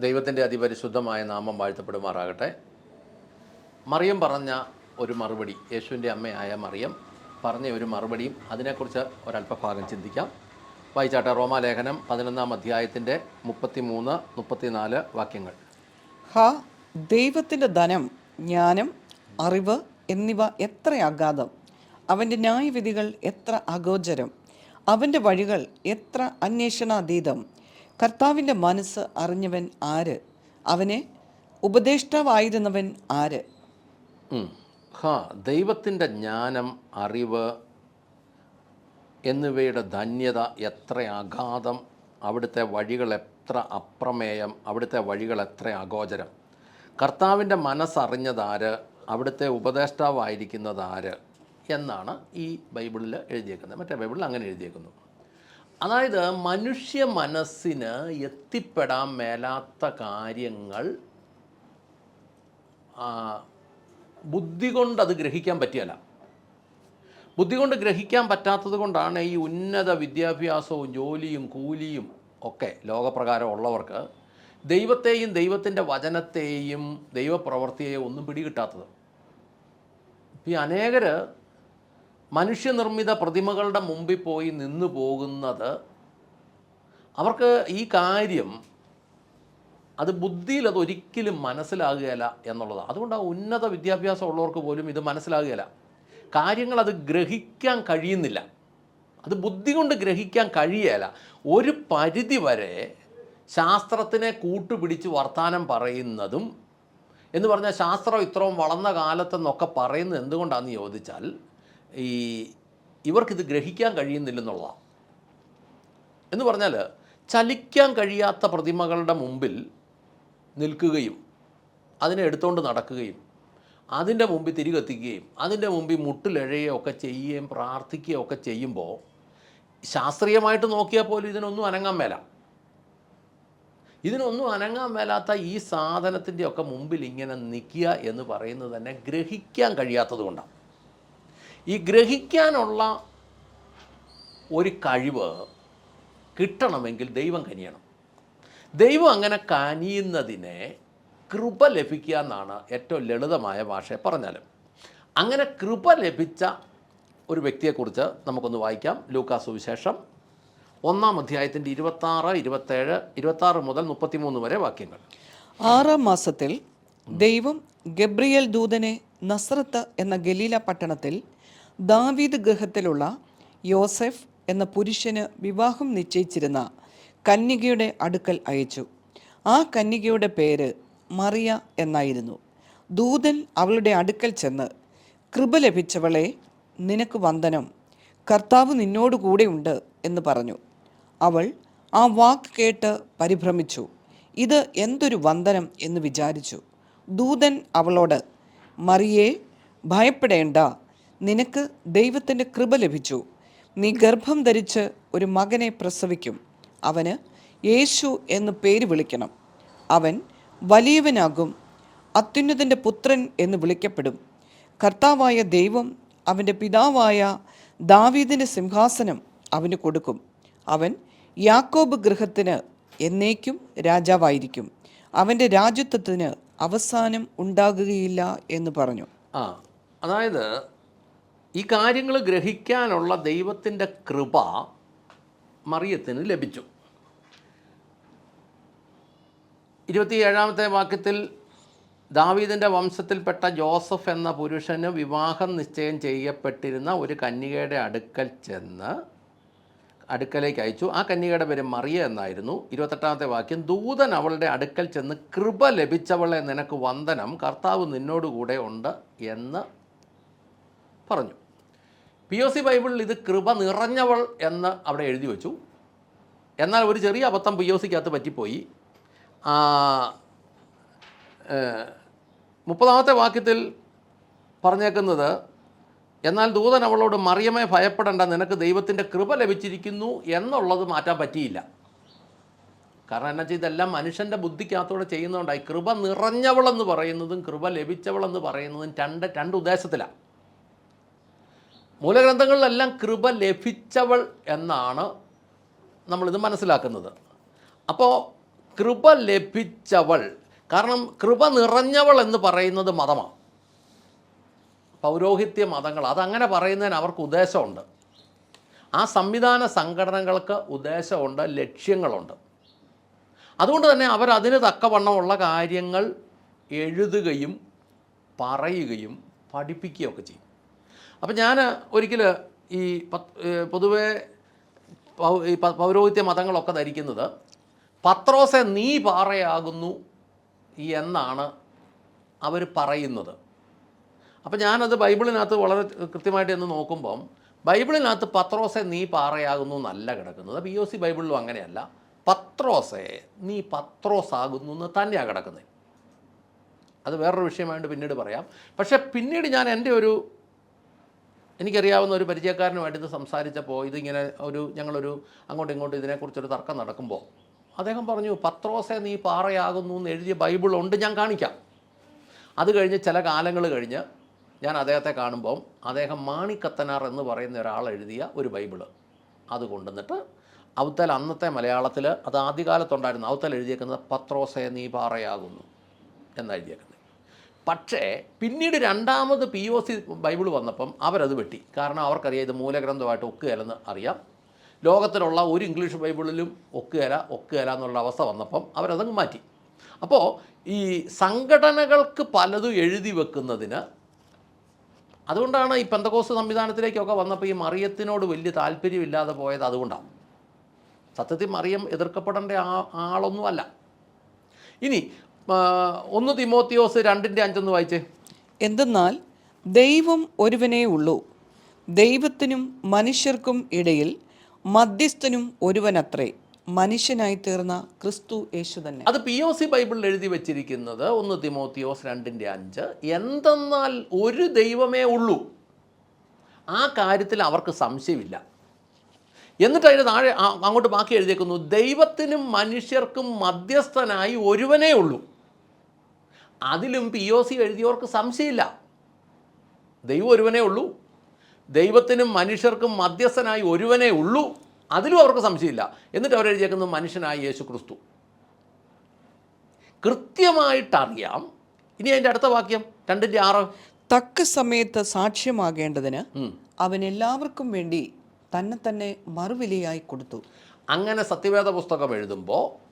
ദൈവത്തിന്റെ അതിപരിശുദ്ധമായ നാമം വാഴ്ത്തപ്പെടുമാറാകട്ടെ. മറിയം പറഞ്ഞ ഒരു മറുപടി യേശുവിന്റെ അമ്മയായ മറിയം പറഞ്ഞ ഒരു മറുപടിയും അതിനെക്കുറിച്ച് ഒരല്പഭാഗം ചിന്തിക്കാം. വായിച്ചാട്ടെ റോമാലേഖനം പതിനൊന്നാം അധ്യായത്തിന്റെ മുപ്പത്തി മൂന്ന് മുപ്പത്തിനാല് വാക്യങ്ങൾ. ഹ ദൈവത്തിന്റെ ധനം ജ്ഞാനം അറിവ് എന്നിവ എത്ര അഗാധം. അവന്റെ ന്യായവിധികൾ എത്ര അഗോചരം. അവന്റെ വഴികൾ എത്ര അന്വേഷണാതീതം. കർത്താവിന്റെ മനസ്സ് അറിഞ്ഞവൻ ആര്? അവനെ ഉപദേഷ്ടാവായിരുന്നവൻ ആര്. ഹാ ദൈവത്തിന്റെ ജ്ഞാനം അറിവ് എന്നിവയുടെ ധന്യത എത്ര അഗാധം അവിടുത്തെ വഴികൾ എത്ര അപ്രമേയം അവിടുത്തെ വഴികൾ എത്ര അഗോചരം. കർത്താവിന്റെ മനസ്സറിഞ്ഞതാര് അവിടുത്തെ ഉപദേഷ്ടാവായിരിക്കുന്നതാര് എന്നാണ് ഈ ബൈബിളിൽ എഴുതിയേക്കുന്നത്. മറ്റേ ബൈബിളിൽ അങ്ങനെ എഴുതിയേക്കുന്നു. അതായത് മനുഷ്യ മനസ്സിന് എത്തിപ്പെടാൻ മേലാത്ത കാര്യങ്ങൾ ബുദ്ധി കൊണ്ട് അത് ഗ്രഹിക്കാൻ പറ്റിയല്ല. ബുദ്ധി കൊണ്ട് ഗ്രഹിക്കാൻ പറ്റാത്തത് കൊണ്ടാണ് ഈ ഉന്നത വിദ്യാഭ്യാസവും ജോലിയും കൂലിയും ഒക്കെ ലോകപ്രകാരം ഉള്ളവർക്ക് ദൈവത്തെയും ദൈവത്തിന്റെ വചനത്തെയും ദൈവപ്രവൃത്തിയെയും ഒന്നും പിടികിട്ടാത്തത്. ഈ അനേകർ മനുഷ്യനിർമ്മിത പ്രതിമകളുടെ മുമ്പിൽ പോയി നിന്നു പോകുന്നത് അവർക്ക് ഈ കാര്യം അത് ബുദ്ധിയിൽ അത് ഒരിക്കലും മനസ്സിലാകുകയില്ല എന്നുള്ളതാണ്. അതുകൊണ്ട് ആ ഉന്നത വിദ്യാഭ്യാസം ഉള്ളവർക്ക് പോലും ഇത് മനസ്സിലാകുകയില്ല. കാര്യങ്ങൾ അത് ഗ്രഹിക്കാൻ കഴിയുന്നില്ല. അത് ബുദ്ധി കൊണ്ട് ഗ്രഹിക്കാൻ കഴിയുകയില്ല. ഒരു പരിധി വരെ ശാസ്ത്രത്തിനെ കൂട്ടുപിടിച്ച് വർത്തമാനം പറയുന്നതും എന്ന് പറഞ്ഞാൽ ശാസ്ത്രം ഇത്രയും വളർന്ന കാലത്തെന്നൊക്കെ പറയുന്നത് എന്തുകൊണ്ടാണെന്ന് ചോദിച്ചാൽ ഈ ഇവർക്കിത് ഗ്രഹിക്കാൻ കഴിയുന്നില്ലെന്നുള്ളതാണ് എന്ന് പറഞ്ഞാൽ ചലിക്കാൻ കഴിയാത്ത പ്രതിമകളുടെ മുമ്പിൽ നിൽക്കുകയും അതിനെ എടുത്തുകൊണ്ട് നടക്കുകയും അതിന്റെ മുമ്പിൽ തിരികെത്തിക്കുകയും അതിന്റെ മുമ്പിൽ മുട്ടിലഴയുകയോ ഒക്കെ ചെയ്യുകയും പ്രാർത്ഥിക്കുകയും ഒക്കെ ചെയ്യുമ്പോൾ ശാസ്ത്രീയമായിട്ട് നോക്കിയാൽ പോലും ഇതിനൊന്നും അനങ്ങാൻ മേല. ഇതിനൊന്നും അനങ്ങാൻ മേലാത്ത ഈ സാധനത്തിന്റെയൊക്കെ മുമ്പിൽ ഇങ്ങനെ നിൽക്കുക എന്ന് പറയുന്നത് തന്നെ ഗ്രഹിക്കാൻ കഴിയാത്തത് കൊണ്ടാണ്. ഈ ഗ്രഹിക്കാനുള്ള ഒരു കഴിവ് കിട്ടണമെങ്കിൽ ദൈവം കനിയണം. ദൈവം അങ്ങനെ കനിയുന്നതിനെ കൃപ ലഭിക്കുക എന്നാണ് ഏറ്റവും ലളിതമായ ഭാഷയെ പറഞ്ഞാൽ അങ്ങനെ കൃപ ലഭിച്ച ഒരു വ്യക്തിയെക്കുറിച്ച് നമുക്കൊന്ന് വായിക്കാം. ലൂക്കാ സുവിശേഷം ഒന്നാം അധ്യായത്തിന്റെ ഇരുപത്താറ് ഇരുപത്തേഴ് ഇരുപത്താറ് മുതൽ മുപ്പത്തിമൂന്ന് വരെ വാക്യങ്ങൾ. ആറാം മാസത്തിൽ ദൈവം ഗബ്രിയൽ ദൂതനെ നസ്രത്ത് എന്ന ഗലീല പട്ടണത്തിൽ ദാവീദ് ഗൃഹത്തിലുള്ള യോസെഫ് എന്ന പുരുഷന് വിവാഹം നിശ്ചയിച്ചിരുന്ന കന്യകയുടെ അടുക്കൽ അയച്ചു. ആ കന്യകയുടെ പേര് മറിയ എന്നായിരുന്നു. ദൂതൻ അവളുടെ അടുക്കൽ ചെന്ന് കൃപ ലഭിച്ചവളെ നിനക്ക് വന്ദനം. കർത്താവ് നിന്നോടുകൂടെയുണ്ട് എന്ന് പറഞ്ഞു. അവൾ ആ വാക്ക് കേട്ട് പരിഭ്രമിച്ചു. ഇത് എന്തൊരു വന്ദനം എന്ന് വിചാരിച്ചു. ദൂതൻ അവളോട് മറിയേ ഭയപ്പെടേണ്ട. നിനക്ക് ദൈവത്തിന്റെ കൃപ ലഭിച്ചു. നീ ഗർഭം ധരിച്ച് ഒരു മകനെ പ്രസവിക്കും. അവന് യേശു എന്ന് പേര് വിളിക്കണം. അവൻ വലിയവനാകും. അത്യുന്നതന്റെ പുത്രൻ എന്ന് വിളിക്കപ്പെടും. കർത്താവായ ദൈവം അവന്റെ പിതാവായ ദാവീദിന്റെ സിംഹാസനം അവന് കൊടുക്കും. അവൻ യാക്കോബ് ഗൃഹത്തിന് എന്നേക്കും രാജാവായിരിക്കും. അവന്റെ രാജ്യത്വത്തിന് അവസാനം ഉണ്ടാകുകയില്ല എന്ന് പറഞ്ഞു. ആ അതായത് ഈ കാര്യങ്ങൾ ഗ്രഹിക്കാനുള്ള ദൈവത്തിന്റെ കൃപ മറിയത്തിന് ലഭിച്ചു. ഇരുപത്തിയേഴാമത്തെ വാക്യത്തിൽ ദാവീദിന്റെ വംശത്തിൽപ്പെട്ട ജോസഫ് എന്ന പുരുഷന് വിവാഹം നിശ്ചയം ചെയ്യപ്പെട്ടിരുന്ന ഒരു കന്യകയുടെ അടുക്കൽ ചെന്ന് അടുക്കലേക്ക് അയച്ചു. ആ കന്യകയുടെ പേര് മറിയ എന്നായിരുന്നു. ഇരുപത്തെട്ടാമത്തെ വാക്യം ദൂതൻ അവളുടെ അടുക്കൽ ചെന്ന് കൃപ ലഭിച്ചവളെ നിനക്ക് വന്ദനം കർത്താവ് നിന്നോടുകൂടെ ഉണ്ട് എന്ന് പറഞ്ഞു. പി ഒ സി ബൈബിളിൽ ഇത് കൃപ നിറഞ്ഞവൾ എന്ന് അവിടെ എഴുതി വെച്ചു. എന്നാൽ ഒരു ചെറിയ അബദ്ധം പി ഒ സിക്കകത്ത് പറ്റിപ്പോയി. മുപ്പതാമത്തെ വാക്യത്തിൽ പറഞ്ഞേക്കുന്നത് എന്നാൽ ദൂതൻ അവളോട് മറിയമേ ഭയപ്പെടേണ്ട നിനക്ക് ദൈവത്തിന്റെ കൃപ ലഭിച്ചിരിക്കുന്നു എന്നുള്ളത് മാറ്റാൻ പറ്റിയില്ല. കാരണം എന്നാ ഇതെല്ലാം മനുഷ്യന്റെ ബുദ്ധിക്കകത്തൂടെ ചെയ്യുന്നതുകൊണ്ടായി കൃപ നിറഞ്ഞവളെന്ന് പറയുന്നതും കൃപ ലഭിച്ചവളെന്ന് പറയുന്നതും രണ്ട് രണ്ട് ഉദ്ദേശത്തിലാണ് മൂലഗ്രന്ഥങ്ങളിലെല്ലാം കൃപ ലഭിച്ചവൾ എന്നാണ് നമ്മളിത് മനസ്സിലാക്കുന്നത്. അപ്പോൾ കൃപ ലഭിച്ചവൾ കാരണം കൃപ നിറഞ്ഞവൾ എന്ന് പറയുന്നത് മതമാണ് പൗരോഹിത്യ മതങ്ങൾ അതങ്ങനെ പറയുന്നതിന് അവർക്ക് ഉദ്ദേശമുണ്ട്. ആ സംവിധാന സംഘടനകൾക്ക് ഉദ്ദേശമുണ്ട് ലക്ഷ്യങ്ങളുണ്ട്. അതുകൊണ്ട് തന്നെ അവരതിന് തക്കവണ്ണമുള്ള കാര്യങ്ങൾ എഴുതുകയും പറയുകയും പഠിപ്പിക്കുകയൊക്കെ ചെയ്യും. അപ്പം ഞാൻ ഒരിക്കൽ ഈ പൊതുവേ ഈ പൗരോഹിത്യ മതങ്ങളൊക്കെ ധരിക്കുന്നത് പത്രോസെ നീ പാറയാകുന്നു എന്നാണ് അവർ പറയുന്നത്. അപ്പം ഞാനത് ബൈബിളിനകത്ത് വളരെ കൃത്യമായിട്ട് എന്ന് നോക്കുമ്പം ബൈബിളിനകത്ത് പത്രോസെ നീ പാറയാകുന്നു എന്നല്ല കിടക്കുന്നത്. പി ഒ സി ബൈബിളിലും അങ്ങനെയല്ല. പത്രോസെ നീ പത്രോസാകുന്നു എന്ന് തന്നെയാണ് കിടക്കുന്നത്. അത് വേറൊരു വിഷയമായിട്ട് പിന്നീട് പറയാം. പക്ഷേ പിന്നീട് ഞാൻ എന്റെ ഒരു എനിക്കറിയാവുന്ന ഒരു പരിചയക്കാരനുമായിട്ട് ഇത് സംസാരിച്ചപ്പോൾ ഇതിങ്ങനെ ഒരു ഞങ്ങളൊരു അങ്ങോട്ടും ഇങ്ങോട്ടും ഇതിനെക്കുറിച്ചൊരു തർക്കം നടക്കുമ്പോൾ അദ്ദേഹം പറഞ്ഞു പത്രോസെ നീ പാറയാകുന്നു എന്ന് എഴുതിയ ബൈബിളുണ്ട് ഞാൻ കാണിക്കാം. അത് കഴിഞ്ഞ് ചില കാലങ്ങൾ കഴിഞ്ഞ് ഞാൻ അദ്ദേഹത്തെ കാണുമ്പോൾ അദ്ദേഹം മാണിക്കത്തനാർ എന്ന് പറയുന്ന ഒരാൾ എഴുതിയ ഒരു ബൈബിൾ. അത് കൊണ്ടുവന്നിട്ട് അവത്തൽ അന്നത്തെ മലയാളത്തിൽ അത് ആദ്യകാലത്തുണ്ടായിരുന്നു അവത്തൽ എഴുതിയേക്കുന്നത് പത്രോസെ നീ പാറയാകുന്നു എന്നെഴുതിയേക്കുന്നത് പക്ഷേ പിന്നീട് രണ്ടാമത് പി ഒ സി ബൈബിൾ വന്നപ്പം അവരത് വെട്ടി. കാരണം അവർക്കറിയാം ഇത് മൂലഗ്രന്ഥമായിട്ട് ഒക്കുകയല്ലെന്ന് അറിയാം. ലോകത്തിലുള്ള ഒരു ഇംഗ്ലീഷ് ബൈബിളിലും ഒക്കുകയല ഒക്കുകയല എന്നുള്ള അവസ്ഥ വന്നപ്പം അവരതങ്ങ് മാറ്റി. അപ്പോൾ ഈ സംഘടനകൾക്ക് പലതും എഴുതി വെക്കുന്നതിന് അതുകൊണ്ടാണ് ഈ പെന്തകോസ് സംവിധാനത്തിലേക്കൊക്കെ വന്നപ്പോൾ ഈ മറിയത്തിനോട് വലിയ താല്പര്യമില്ലാതെ പോയത് അതുകൊണ്ടാണ്. സത്യത്തിൽ മറിയം എതിർക്കപ്പെടേണ്ട ആ ആളൊന്നുമല്ല. ഇനി ഒന്ന് തിമോത്തിയോസ് രണ്ടിന്റെ അഞ്ചൊന്ന് വായിച്ചേ. എന്തെന്നാൽ ദൈവം ഒരുവനേ ഉള്ളൂ. ദൈവത്തിനും മനുഷ്യർക്കും ഇടയിൽ മധ്യസ്ഥനും ഒരുവനത്രേ. മനുഷ്യനായി തീർന്ന ക്രിസ്തു യേശു തന്നെ. അത് പി ഒ സി ബൈബിളിൽ എഴുതി വെച്ചിരിക്കുന്നത് ഒന്ന് തിമോത്തിയോസ് രണ്ടിന്റെ അഞ്ച്. എന്തെന്നാൽ ഒരു ദൈവമേ ഉള്ളൂ. ആ കാര്യത്തിൽ അവർക്ക് സംശയമില്ല. എന്നിട്ട് അതിന് താഴെ അങ്ങോട്ട് ബാക്കി എഴുതിയേക്കുന്നു. ദൈവത്തിനും മനുഷ്യർക്കും മധ്യസ്ഥനായി ഒരുവനേ ഉള്ളൂ. അതിലും പി ഒ സി എഴുതിയവർക്ക് സംശയമില്ല. ദൈവം ഒരുവനേ ഉള്ളൂ. ദൈവത്തിനും മനുഷ്യർക്കും മധ്യസ്ഥനായി ഒരുവനേ ഉള്ളൂ. അതിലും അവർക്ക് സംശയമില്ല. എന്നിട്ട് അവരെഴുതിയേക്കുന്നത് മനുഷ്യനായ യേശു ക്രിസ്തു കൃത്യമായിട്ടറിയാം. ഇനി അതിന്റെ അടുത്ത വാക്യം രണ്ടിന്റെ ആറ്. തക്ക സമയത്ത് സാക്ഷ്യമാകേണ്ടതിന്. അവൻ എല്ലാവർക്കും വേണ്ടി തന്നെ തന്നെ മറുവിലയായി കൊടുത്തു. അങ്ങനെ സത്യവേദ പുസ്തകം എഴുതുമ്പോൾ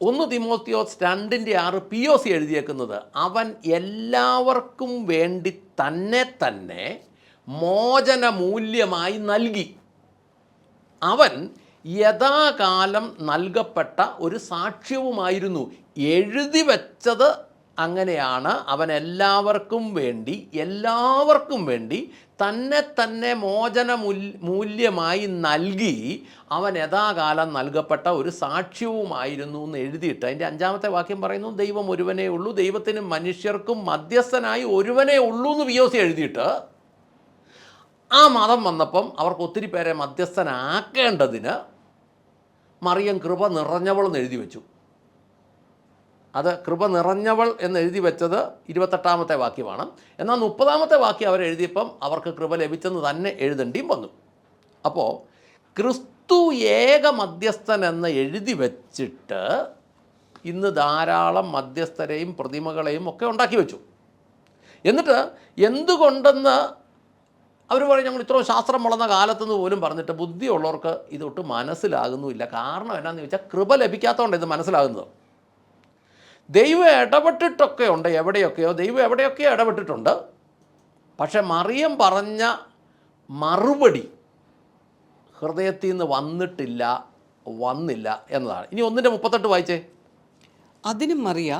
ഒന്ന് തിമോത്തിയോസ് രണ്ടിന്റെ ആറ് പി ഒ സി എഴുതിയേക്കുന്നത് അവൻ എല്ലാവർക്കും വേണ്ടി തന്നെ തന്നെ മോചന മൂല്യമായി നൽകി. അവൻ യഥാകാലം നൽകപ്പെട്ട ഒരു സാക്ഷ്യവുമായിരുന്നു. എഴുതി വെച്ചത് അങ്ങനെയാണ് അവൻ എല്ലാവർക്കും വേണ്ടി എല്ലാവർക്കും വേണ്ടി തന്നെ തന്നെ മോചന മൂല്യമായി നൽകി അവൻ യഥാകാലം നൽകപ്പെട്ട ഒരു സാക്ഷ്യവുമായിരുന്നു എന്ന് എഴുതിയിട്ട് അതിന്റെ അഞ്ചാമത്തെ വാക്യം പറയുന്നു ദൈവം ഒരുവനേ ഉള്ളൂ ദൈവത്തിനും മനുഷ്യർക്കും മധ്യസ്ഥനായി ഒരുവനേ ഉള്ളൂ എന്ന് വി ഒ സി എഴുതിയിട്ട് ആ മതം വന്നപ്പം അവർക്ക് ഒത്തിരി പേരെ മധ്യസ്ഥനാക്കേണ്ടതിന് മറിയം കൃപ നിറഞ്ഞവളെന്ന് എഴുതി വെച്ചു. അത് കൃപ നിറഞ്ഞവൾ എന്ന് എഴുതി വെച്ചത് ഇരുപത്തെട്ടാമത്തെ വാക്യമാണ്. എന്നാൽ മുപ്പതാമത്തെ വാക്യം അവർ എഴുതിയപ്പം അവർക്ക് കൃപ ലഭിച്ചെന്ന് തന്നെ എഴുതേണ്ടിയും വന്നു. അപ്പോൾ ക്രിസ്തു ഏക മധ്യസ്ഥൻ എന്ന് എഴുതി വച്ചിട്ട് ഇന്ന് ധാരാളം മധ്യസ്ഥരെയും പ്രതിമകളെയും ഒക്കെ ഉണ്ടാക്കി വെച്ചു. എന്നിട്ട് എന്തുകൊണ്ടെന്ന് അവർ പറയും ഞങ്ങൾ ഇത്രയും ശാസ്ത്രം വളർന്ന കാലത്തുനിന്ന് പോലും പറഞ്ഞിട്ട് ബുദ്ധിയുള്ളവർക്ക് ഇതൊട്ട് മനസ്സിലാകുന്നുമില്ല. കാരണം എന്നാന്ന് ചോദിച്ചാൽ കൃപ ലഭിക്കാത്തതുകൊണ്ട് ഇത് മനസ്സിലാകുന്നത്. ദൈവം ഇടപെട്ടിട്ടൊക്കെ ഉണ്ട് എവിടെയൊക്കെയോ. ദൈവം എവിടെയൊക്കെയോ ഇടപെട്ടിട്ടുണ്ട്? പക്ഷെ മറിയം പറഞ്ഞ മറുപടി ഹൃദയത്തിൽ നിന്ന് വന്നിട്ടില്ല വന്നില്ല എന്നതാണ്. ഇനി ഒന്നിന്റെ മുപ്പത്തെട്ട് വായിച്ചേ. അതിനും മറിയ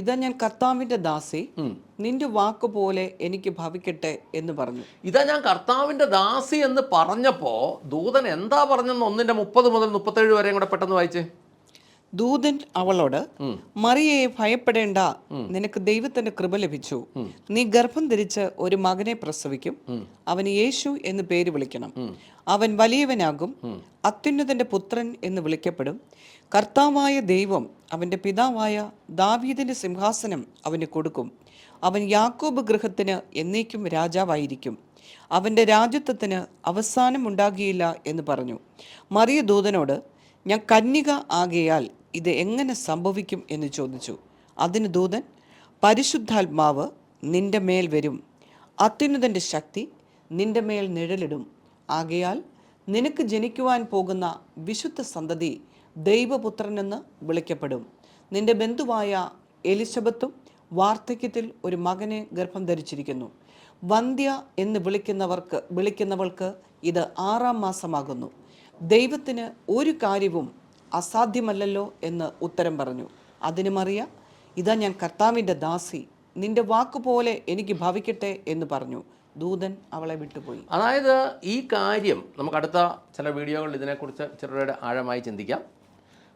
ഇതാ ഞാൻ കർത്താവിന്റെ ദാസി നിന്റെ വാക്ക് പോലെ എനിക്ക് ഭവിക്കട്ടെ എന്ന് പറഞ്ഞു. ഇതാ ഞാൻ കർത്താവിന്റെ ദാസി എന്ന് പറഞ്ഞപ്പോൾ ദൂതൻ എന്താ പറഞ്ഞെന്ന് ഒന്നിന്റെ മുപ്പത് മുതൽ മുപ്പത്തേഴ് വരെയും കൂടെ പെട്ടെന്ന് വായിച്ചേ. ദൂതൻ അവളോട് മറിയയെ ഭയപ്പെടേണ്ട. നിനക്ക് ദൈവത്തിന്റെ കൃപ ലഭിച്ചു. നീ ഗർഭം ധരിച്ച് ഒരു മകനെ പ്രസവിക്കും. അവന് യേശു എന്ന് പേര് വിളിക്കണം. അവൻ വലിയവനാകും. അത്യുന്നതന്റെ പുത്രൻ എന്ന് വിളിക്കപ്പെടും. കർത്താവായ ദൈവം അവന്റെ പിതാവായ ദാവീദിന്റെ സിംഹാസനം അവന് കൊടുക്കും. അവൻ യാക്കോബ് ഗൃഹത്തിന് എന്നേക്കും രാജാവായിരിക്കും. അവന്റെ രാജ്യത്വത്തിന് അവസാനം ഉണ്ടാകിയില്ല എന്ന് പറഞ്ഞു. മറിയ ദൂതനോട് ഞാൻ കന്യക ആകയാൽ ഇത് എങ്ങനെ സംഭവിക്കും എന്ന് ചോദിച്ചു. അതിന് ദൂതൻ പരിശുദ്ധാത്മാവ് നിന്റെ മേൽ വരും. അത്യുന്നതന്റെ ശക്തി നിന്റെ മേൽ നിഴലിടും. ആകയാൽ നിനക്ക് ജനിക്കുവാൻ പോകുന്ന വിശുദ്ധ സന്തതി ദൈവപുത്രനെന്ന് വിളിക്കപ്പെടും. നിന്റെ ബന്ധുവായ എലിസബത്തും വാർദ്ധക്യത്തിൽ ഒരു മകനെ ഗർഭം ധരിച്ചിരിക്കുന്നു. വന്ധ്യ എന്ന് വിളിക്കുന്നവർക്ക് വിളിക്കുന്നവൾക്ക് ഇത് ആറാം മാസമാകുന്നു. ദൈവത്തിന് ഒരു കാര്യവും അസാധ്യമല്ലല്ലോ എന്ന് ഉത്തരം പറഞ്ഞു. അതിനു മറിയ ഇതാ ഞാൻ കർത്താവിന്റെ ദാസി. നിന്റെ വാക്കുപോലെ എനിക്ക് ഭവിക്കട്ടെ എന്ന് പറഞ്ഞു. ദൂതൻ അവളെ വിട്ടുപോയി. അതായത് ഈ കാര്യം നമുക്ക് അടുത്ത ചില വീഡിയോകളിൽ ഇതിനെക്കുറിച്ച് ചെറുയുടെ ആഴമായി ചിന്തിക്കാം.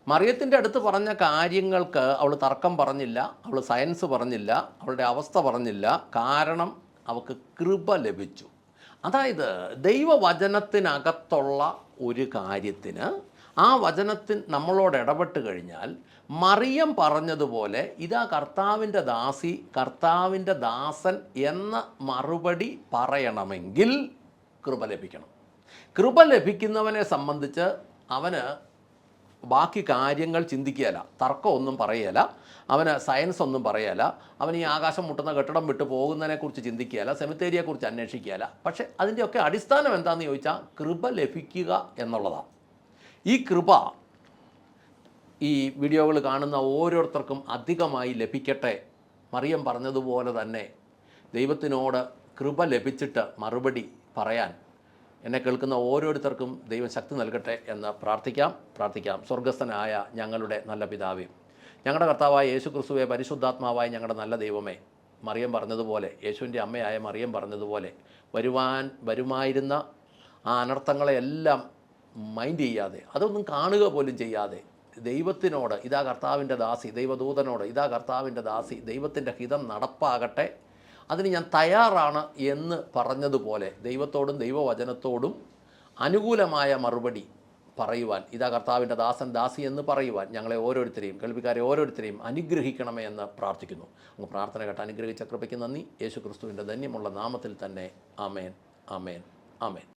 മറിയത്തിന്റെ അടുത്ത് പറഞ്ഞ കാര്യങ്ങൾക്ക് അവൾ തർക്കം പറഞ്ഞില്ല അവൾ സയൻസ് പറഞ്ഞില്ല അവളുടെ അവസ്ഥ പറഞ്ഞില്ല. കാരണം അവൾക്ക് കൃപ ലഭിച്ചു. അതായത് ദൈവവചനത്തിനകത്തുള്ള ഒരു കാര്യത്തിന് ആ വചനത്തിൽ നമ്മളോട് ഇടപെട്ട് കഴിഞ്ഞാൽ മറിയം പറഞ്ഞതുപോലെ ഇതാ കർത്താവിന്റെ ദാസി കർത്താവിന്റെ ദാസൻ എന്ന മറുപടി പറയണമെങ്കിൽ കൃപ ലഭിക്കണം. കൃപ ലഭിക്കുന്നവനെ സംബന്ധിച്ച് അവന് ബാക്കി കാര്യങ്ങൾ ചിന്തിക്കുകയല്ല. തർക്കമൊന്നും പറയല അവന് സയൻസ് ഒന്നും പറയല അവൻ ഈ ആകാശം മുട്ടുന്ന കെട്ടിടം വിട്ട് പോകുന്നതിനെക്കുറിച്ച് ചിന്തിക്കുകയില്ല. സെമിത്തേരിയെക്കുറിച്ച് അന്വേഷിക്കുകയില്ല. പക്ഷേ അതിന്റെയൊക്കെ അടിസ്ഥാനം എന്താണെന്ന് ചോദിച്ചാൽ കൃപ ലഭിക്കുക എന്നുള്ളതാണ്. ഈ കൃപ ഈ വീഡിയോകൾ കാണുന്ന ഓരോരുത്തർക്കും അധികമായി ലഭിക്കട്ടെ. മറിയം പറഞ്ഞതുപോലെ തന്നെ ദൈവത്തിനോട് കൃപ ലഭിച്ചിട്ട് മറുപടി പറയാൻ എന്നെ കേൾക്കുന്ന ഓരോരുത്തർക്കും ദൈവം ശക്തി നൽകട്ടെ എന്ന് പ്രാർത്ഥിക്കാം. പ്രാർത്ഥിക്കാം. സ്വർഗസ്ഥനായ ഞങ്ങളുടെ നല്ല പിതാവേ ഞങ്ങളുടെ കർത്താവായ യേശു ക്രിസ്തുവെ പരിശുദ്ധാത്മാവായ ഞങ്ങളുടെ നല്ല ദൈവമേ മറിയം പറഞ്ഞതുപോലെ യേശുവിന്റെ അമ്മയായ മറിയം പറഞ്ഞതുപോലെ വരുവാൻ വരുമായിരുന്ന ആ അനർത്ഥങ്ങളെയെല്ലാം മൈൻഡ് ചെയ്യാതെ അതൊന്നും കാണുക പോലും ചെയ്യാതെ ദൈവത്തിനോട് ഇതാ കർത്താവിന്റെ ദാസി ദൈവദൂതനോട് ഇതാ കർത്താവിന്റെ ദാസി ദൈവത്തിന്റെ ഹിതം നടപ്പാകട്ടെ അതിന് ഞാൻ തയ്യാറാണ് എന്ന് പറഞ്ഞതുപോലെ ദൈവത്തോടും ദൈവവചനത്തോടും അനുകൂലമായ മറുപടി പറയുവാൻ ഇതാ കർത്താവിന്റെ ദാസൻ ദാസി എന്ന് പറയുവാൻ ഞങ്ങളെ ഓരോരുത്തരെയും കേൾവിക്കാരെ ഓരോരുത്തരെയും അനുഗ്രഹിക്കണമേ എന്ന് പ്രാർത്ഥിക്കുന്നു. അങ്ങ് പ്രാർത്ഥന കേട്ട് അനുഗ്രഹിച്ച കൃപയ്ക്ക് നന്ദി. യേശു ക്രിസ്തുവിന്റെ ധന്യമുള്ള നാമത്തിൽ തന്നെ ആമേൻ ആമേൻ ആമേൻ.